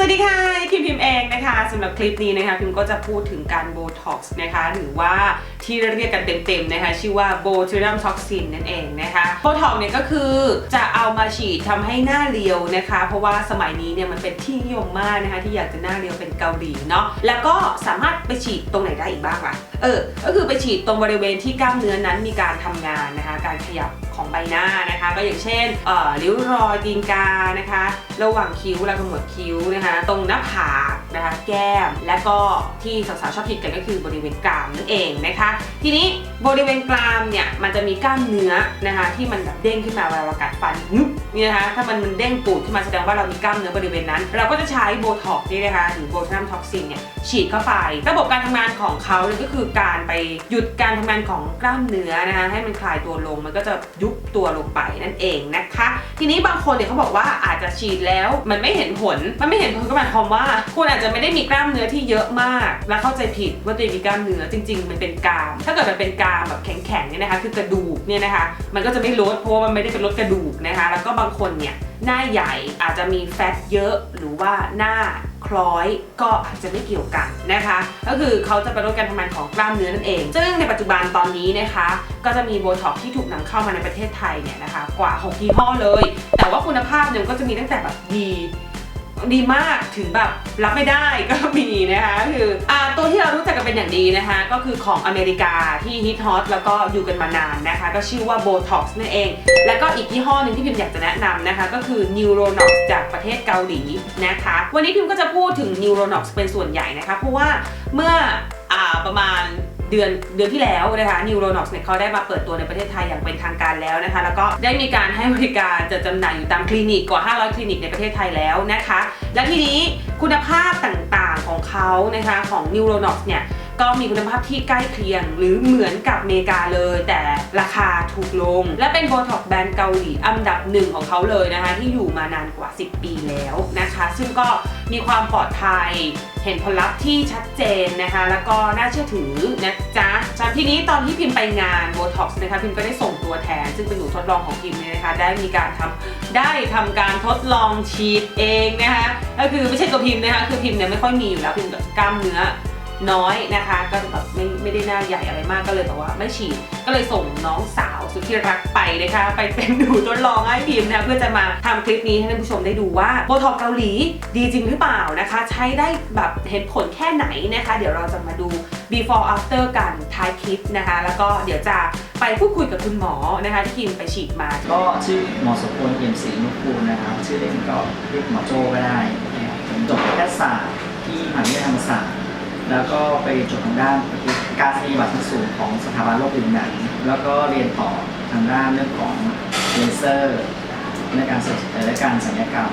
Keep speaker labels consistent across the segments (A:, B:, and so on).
A: สวัสดีค่ะคิมพิมเองนะคะสำหรับคลิปนี้นะคะพิมก็จะพูดถึงการโบท็อกซ์นะคะหรือว่าที่เรียกกันเต็มๆนะคะชื่อว่าโบทูรัมท็อกซินนั่นเองนะคะโบท็อกเนี่ยก็คือจะเอามาฉีดทำให้หน้าเรียวนะคะ เพราะว่าสมัยนี้เนี่ยมันเป็นที่นิยมมากนะคะที่อยากจะหน้าเรียวเป็นเกาหลีเนาะแล้วก็สามารถไปฉีดตรงไหนได้อีกบ้างล่ะเออก็คือไปฉีดตรงบริเวณที่กล้ามเนื้อนั้นมีการทำงานนะคะการขยับของใบหน้านะคะ ก็อย่างเช่นเอ่อริ้วรอยตีนกานะคะ ระหว่างคิ้วและขมวดคิ้วนะคะตรงหน้าผากนะคะแก้ม และก็ที่สาวๆชอบคิดกันก็คือบริเวณกรามนั่นเองนะคะ ทีนี้บริเวณกรามเนี่ยมันจะมีกล้ามเนื้อนะคะที่มันแบบเด้งขึ้นมาเวลาเรากัดฟันงึบนี่นะคะถ้ามันมันเด้งปูดขึ้นมาแสดงว่าเรามีกล้ามเนื้อบริเวณนั้น เราก็จะใช้โบท็อกซ์นี่นะคะหรือโบทนัมท็อกซินเนี่ยฉีดเข้าไป ระบบการทำงานของเขาเนี่ยก็คือการไปหยุดการทำงานของกล้ามเนื้อนะคะให้มันคลายตัวลงมันก็จะยุบตัวลงไปนั่นเองนะคะ ทีนี้บางคนเนี่ยเขาบอกว่าอาจจะฉีดแล้วมันไม่เห็นผลมันไม่เห็นผลก็หมายความว่า คุณอาจจะไม่ได้มีกล้ามเนื้อที่เยอะมาก และเข้าใจผิดว่าตัวเองมีกล้ามเนื้อจริง ๆ มันเป็นกราม ถ้าเกิดมันเป็นกรามแบบแข็งๆเนี่ยนะคะ คือกระดูกเนี่ยนะคะ มันก็จะไม่ลดเพราะว่ามันไม่ได้เป็นลดกระดูกนะคะ แล้วก็บางคนเนี่ยหน้าใหญ่อาจจะมีแฟตเยอะหรือว่าหน้าคล้อยก็อาจจะไม่เกี่ยวกันนะคะ ก็คือเขาจะไปลดการทำงานของกล้ามเนื้อนั่นเอง ซึ่งในปัจจุบันตอนนี้นะคะ ก็จะมีโบท็อกซ์ที่ถูกนำเข้ามาในประเทศไทยเนี่ยนะคะ กว่า 6 ยี่ห้อเลย แต่ว่าคุณภาพเนี่ยก็จะมีตั้งแต่แบบดี ดีมากถึงแบบรับไม่ได้ก็มีนะคะคืออ่าตัวที่เรารู้จักกันเป็นอย่างดีนะคะก็คือของอเมริกาที่ฮิตฮอตแล้วก็อยู่กันมานานนะคะ ก็ชื่อว่า Botox นั่นเอง แล้วก็อีกยี่ห้อหนึ่งที่พิมอยากจะแนะนำนะคะ ก็คือ Neuronox จากประเทศเกาหลีนะคะ วันนี้พิมก็จะพูดถึง Neuronox เป็นส่วนใหญ่นะคะ เพราะว่าเมื่ออประมาณ เดือนเดือนที่แล้วนะคะ Neuronox เนี่ยเขาได้มาเปิดตัวในประเทศไทยอย่างเป็นทางการแล้วนะคะ แล้วก็ได้มีการให้บริการจัดจำหน่ายอยู่ตามคลินิกกว่า 500 คลินิกในประเทศไทยแล้วนะคะ และทีนี้คุณภาพต่างๆของเขานะคะของ Neuronox เนี่ยก็มีคุณภาพที่ใกล้เคียง หรือเหมือนกับอเมริกาเลย แต่ราคาถูกลง และเป็นโบท็อกแบรนด์เกาหลีอันดับหนึ่งของเขาเลยนะคะ ที่อยู่มานานกว่า 10 ปีแล้วนะคะ ซึ่งก็ มีความปลอดภัย เห็นผลลัพธ์ที่ชัดเจนนะคะ แล้วก็น่าเชื่อถือนะจ๊ะจำทีนี้ตอนที่พิมพ์ไปงานบอท็อกซ์นะคะพิมก็ได้ส่งตัวแทน ซึ่งเป็นหนูทดลองของพิมเนี่ยนะคะ ได้มีการทำได้ทำการทดลองฉีดเองนะคะก็คือไม่ใช่ตัวพิมพ์นะคะคือพิมเนี่ยไม่ค่อยมีอยู่แล้วพิมพ์กล้ามเนื้อ น้อยนะคะ ก็แบบไม่ไม่ได้หน้าใหญ่อะไรมากก็เลยแบบว่าไม่ฉีดก็เลยส่งน้องสาวสุดที่รักไปนะคะ ไปเป็นหนูทดลองให้พิมพ์นะเพื่อจะมาทำคลิปนี้ให้ท่านผู้ชมได้ดูว่าโบท็อกเกาหลีดีจริงหรือเปล่านะคะ ใช้ได้แบบเห็นผลแค่ไหนนะคะ เดี๋ยวเราจะมาดู before after กันท้ายคลิปนะคะ แล้วก็เดี๋ยวจะไปพูดคุยกับคุณหมอนะคะที่พิมไปฉีดมา
B: ก็ชื่อหมอสมพลเอี่ยมศรีนุกูลนะครับ ชื่อเล่นก็เรียกหมอโจก็ได้นะครับผมจบแพทยศาสตร์ที่มหาวิทยาลัยธรรมศาสตร์ แล้วก็ไปจบทางด้านการปฏิบัตรสูงของสถาบันโลกผิหนังแล้วก็เรียนต่อทางด้านเรื่องของเลเซอร์และการศัลยและการศัลยกรรม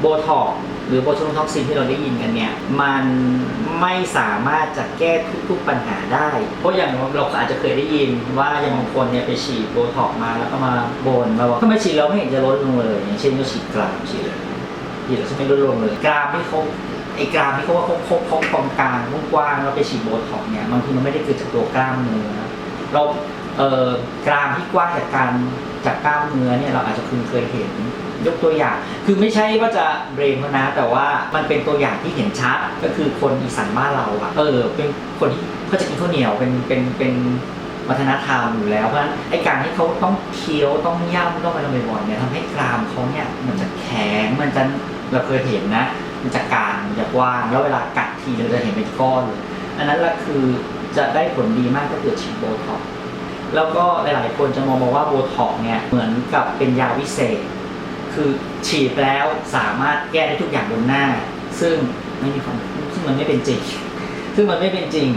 B: โบท็อกหรือโบทูลท็อกซินที่เราได้ยินกันเนี่ย มันไม่สามารถจะแก้ทุกๆปัญหาได้ เพราะอย่างเราอาจจะเคยได้ยินว่าอย่างบางคนเนี่ยไปฉีดโบท็อกมาแล้วก็มาบนมาบอกทำไมฉีดแล้วไม่เห็นจะลดลงเลย อย่างเช่นก็ฉีดกรามฉีดเลยฉีดแล้วไม่ลดลงเลยกรามที่เขา ไอ้กรามที่เขาว่าเขาเขาเขากองกลางกว้างแล้วไปฉีดโบท็อกเนี่ยบางทีมันไม่ได้เกิดจากตัวกล้ามเนื้อเราเอ่อกรามที่กว้างจากการจากกล้ามเนื้อเนี่ยเราอาจจะคุณเคยเห็นยกตัวอย่าง คือไม่ใช่ว่าจะเบรมเขานะ แต่ว่ามันเป็นตัวอย่างที่เห็นชัด ก็คือคนอีสานบ้านเราอะเออ เป็นคนที่เขาจะกินข้าวเหนียวเป็นเป็นเป็นวัฒนธรรมอยู่แล้ว เพราะฉะนั้นไอ้การที่เขาต้องเคี้ยวต้องย่ำต้องอะไรบ่อยๆเนี่ยทำให้กรามเขาเนี่ยมันจะแข็งมันจะเราเคยเห็นนะ มันจะกางมันจะกว้าง แล้วเวลากัดทีเราจะเห็นเป็นก้อนเลยอันนั้นแหละคือจะได้ผลดีมากก็คือฉีดโบท็อกแล้วก็หลายๆคนจะมองว่าโบท็อกเนี่ยเหมือนกับเป็นยาวิเศษ คือฉีดแล้วสามารถแก้ได้ทุกอย่างบนหน้า ซึ่งไม่มีความซึ่งมันไม่เป็นจริง ซึ่งมันไม่เป็นจริง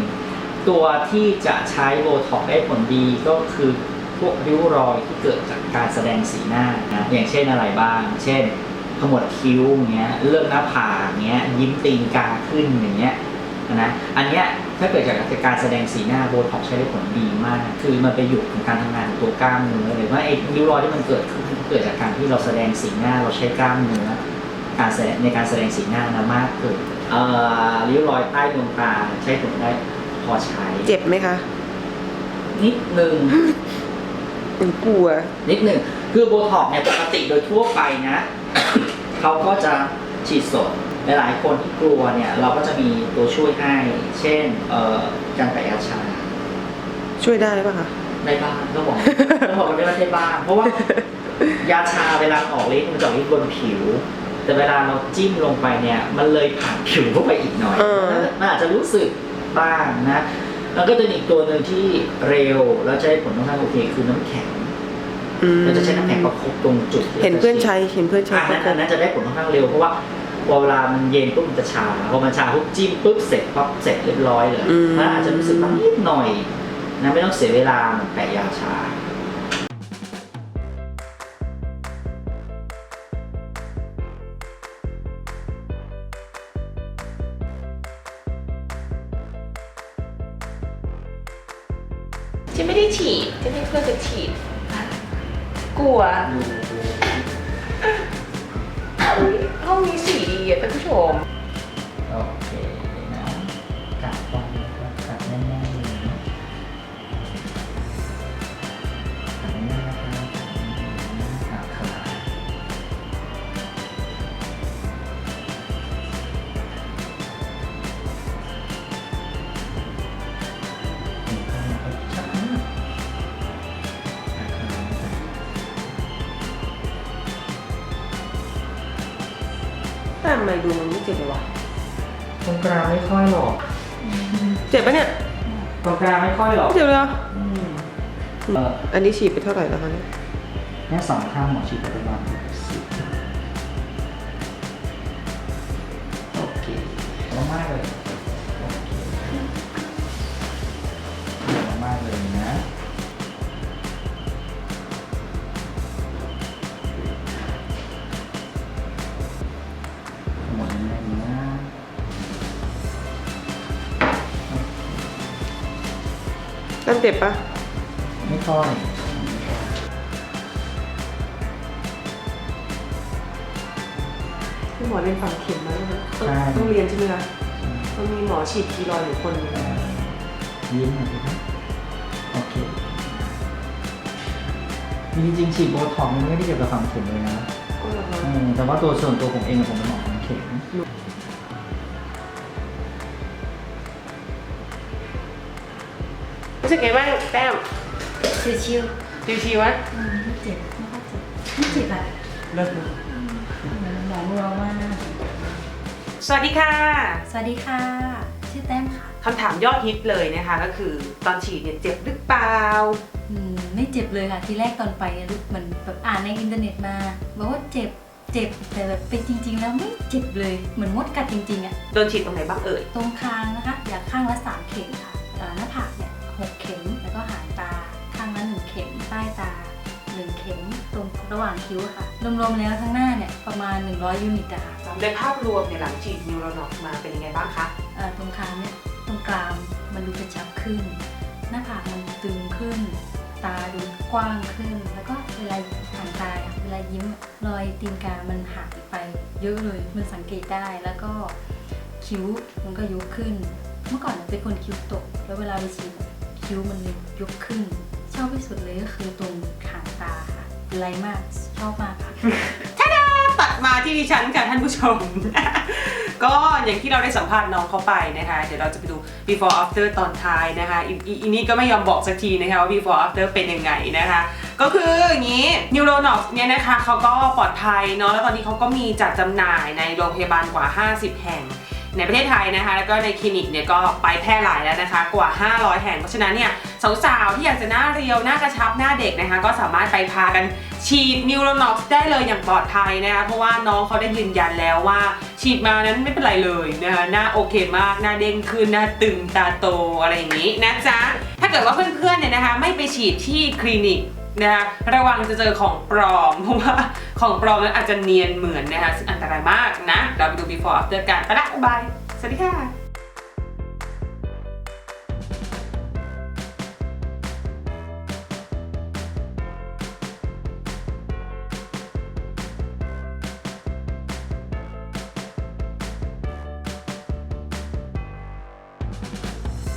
B: ตัวที่จะใช้โบท็อกได้ผลดีก็คือพวกริ้วรอยที่เกิดจากการแสดงสีหน้านะอย่างเช่นอะไรบ้าง เช่น ขมวดคิ้วอย่างเงี้ยเรื่องหน้าผากอย่างเงี้ยยิ้มตีนกาขึ้นอย่างเงี้ยนะอันเนี้ยถ้าเกิดจากการแสดงสีหน้าโบท็อกซ์ใช้ได้ผลดีมาก คือมันไปอยู่ของการทำงานของตัวกล้ามเนื้อหรือว่าไอ้ริ้วรอยที่มันเกิดขึ้นเกิดจากการที่เราแสดงสีหน้าเราใช้กล้ามเนื้อการแสดงในการแสดงสีหน้านะมากเกินเอ่อริ้วรอยใต้ดวงตาใช้ผลได้พอใช้
A: เจ็บไหมคะ
B: นิดนึง
A: เป็นกลัว
B: นิดนึงคือโบท็อกซ์เนี่ยปกติโดยทั่วไปนะ เขาก็จะฉีดสดหลายๆคนที่กลัวเนี่ยเราก็จะมีตัวช่วยให้ เช่นเอ่อการแปะยาชา
A: ช่วยได้ป่ะคะ
B: ในบ้านต้องบอกต้องบอกว่าได้ว่าในบ้านเพราะว่ายาชาเวลาออกฤทธิ์มันจะออกฤทธิ์บนผิว แต่เวลาเราจิ้มลงไปเนี่ยมันเลยผ่านผิวเข้าไปอีกหน่อย
A: เออ
B: มันอาจจะรู้สึกบ้างนะ แล้วก็จะมีอีกตัวหนึ่งที่เร็วแล้วจะได้ผลค่อนข้างโอเคคือน้ำแข็ง เราจะใช้น้ำแข็งประคบตรงจุดที่รา
A: เห็นเพื่อน
B: จะฉีด
A: ใช้เห็นเพื่อนใช้
B: อันนั้นอันนั้นจะได้ผลค่อนข้างเร็วเพราะว่าพอเวลามันเย็นปุ๊บมันจะชาพอมันชาปุ๊บจิ้มปุ๊บเสร็จปั๊บเสร็จเรียบร้อยเลยมันอาจจะรู้สึกบ้างนิดหน่อยนะไม่ต้องเสียเวลาเหมือนแปะยาชา
A: ฉันไม่ได้ฉีดฉันให้เพื่อนจะฉีด กลัวอุ๊ยห้องนี้สีดีอะท่านผู้ชม
B: แต่
A: ทำไมดูมันไม่เจ็บเลยวะ
B: ตรงกลางไม่ค่อยหรอก
A: เจ็บปะเนี่ย
B: ตรงกลางไม่ค่อยหรอก
A: ไม่เจ็บเลยเหรอ
B: อืมเออ
A: อันนี้ฉีดไปเท่าไหร่แล้วคะเนี่ย
B: เนี่ยสองข้างหมอฉีดไปประมาณสิบโอเคเยอะมากเลย
A: ตั้เจ็บปะ
B: ไม่ค่อย
A: พี่หมอเรียนฝังเข็มมาแล้วนะ
B: ใช่
A: ต้องเรียนใช่ไหมคะต้องมีหมอฉีดทีรอยด์อยู่คนหนึง
B: เอ่อยิ้มหน่อยดีนะโอเคจริงๆฉีดโบท็อกซ์มันไม่ได้เกี่ยวกับฝังเข็มเลยนะ
A: ก็เหรอคะ
B: อืมแต่ว่าตัวส่วนตัวผมเองผมเป็นหมอฝังเข็ม
A: รู้สึกไงบ้างแต้ม
C: ชิวชิว
A: ชิวๆวะ
C: ๆอืมไม่เจ็บไม่ค่อยเจ็บไม่เจ็บอะ
A: เลิศเลย
C: หมอมือเรามาก
A: สวัสดีค่ะ
C: สวัสดีค่ะ ชื่อแต้มค่ะ
A: คำถามยอดฮิตเลยนะคะก็คือตอนฉีดเนี่ยเจ็บหรือเปล่า
C: อืมไม่เจ็บเลยค่ะ ทีแรกตอนไปอะลูกมันแบบอ่านในอินเทอร์เน็ตมาบอกว่าเจ็บเจ็บแต่แบบเป็นจริง ๆ แล้วไม่เจ็บเลยเหมือนมดกัดจริงๆอะ
A: โดนฉีดตรงไหนบ้างเอ่ย
C: ตรงคางนะคะ อยากข้างละสามเข็มค่ะเอ่อหน้าผากเนี่ย หกเข็ม แล้วก็หางตาข้างละหนึ่งเข็ม ใต้ตาหนึ่งเข็ม ตรงระหว่างคิ้วอะค่ะ รวมๆแล้วทั้งหน้าเนี่ยประมาณ 100 ยูนิตอะค่ะ
A: ในภาพรวมเนี่ยหลังฉีดนิวโรนอกมาเป็นยังไงบ้างคะ
C: เอ่อตรงคางเนี่ยตรงกลางมันดูกระชับขึ้น หน้าผากมันตึงขึ้น ตาดูกว้างขึ้น แล้วก็เวลาห่างตาเวลายิ้มรอยตีนกา มันหายไป เยอะเลย มันสังเกตได้ แล้วก็คิ้วมันก็ยุบขึ้น เมื่อก่อนเป็นคนคิ้วตก แล้วเวลาไปฉีด คิ้วมันยุบขึ้น ชอบที่สุดเลยก็คือตรงหางตาค่ะไลมากชอบมากค่ะท่า
A: ตัดมาที่ดิฉันค่ะท่านผู้ชม ก็อย่างที่เราได้สัมภาษณ์น้องเขาไปนะคะ เดี๋ยวเราจะไปดู before after ตอนท้ายนะคะอีอีอีนี่ก็ไม่ยอมบอกสักทีนะคะว่า before after เป็นยังไงนะคะ ก็คืออย่างนี้ Neuronox เนี่ยนะคะเขาก็ปลอดภัยเนาะแล้วตอนนี้เขาก็มีจัดจำหน่ายในโรงพยาบาลกว่า 50 แห่ง ในประเทศไทยนะคะ แล้วก็ในคลินิกเนี่ยก็ไปแพร่หลายแล้วนะคะ กว่า 500 แห่ง เพราะฉะนั้นเนี่ยสาวๆที่อยากจะหน้าเรียว หน้ากระชับหน้าเด็กนะคะ ก็สามารถไปพากันฉีดนิวโรน็อกได้เลยอย่างปลอดภัยนะคะ เพราะว่าน้องเขาได้ยืนยันแล้วว่า ฉีดมานั้นไม่เป็นไรเลยนะคะหน้าโอเคมากหน้าเด้งขึ้นหน้าตึงตาโตอะไรอย่างนี้นะจ๊ะถ้าเกิดว่าเพื่อนๆเนี่ยนะคะ ไม่ไปฉีดที่คลินิก นะคะระวังจะเจอของปลอม เพราะว่าของปลอมนั้นอาจจะเนียนเหมือนนะคะซึ่งอันตรายมากนะ เราไปดู before after กันไปละบ๊ายบาย สวัสดีค่ะ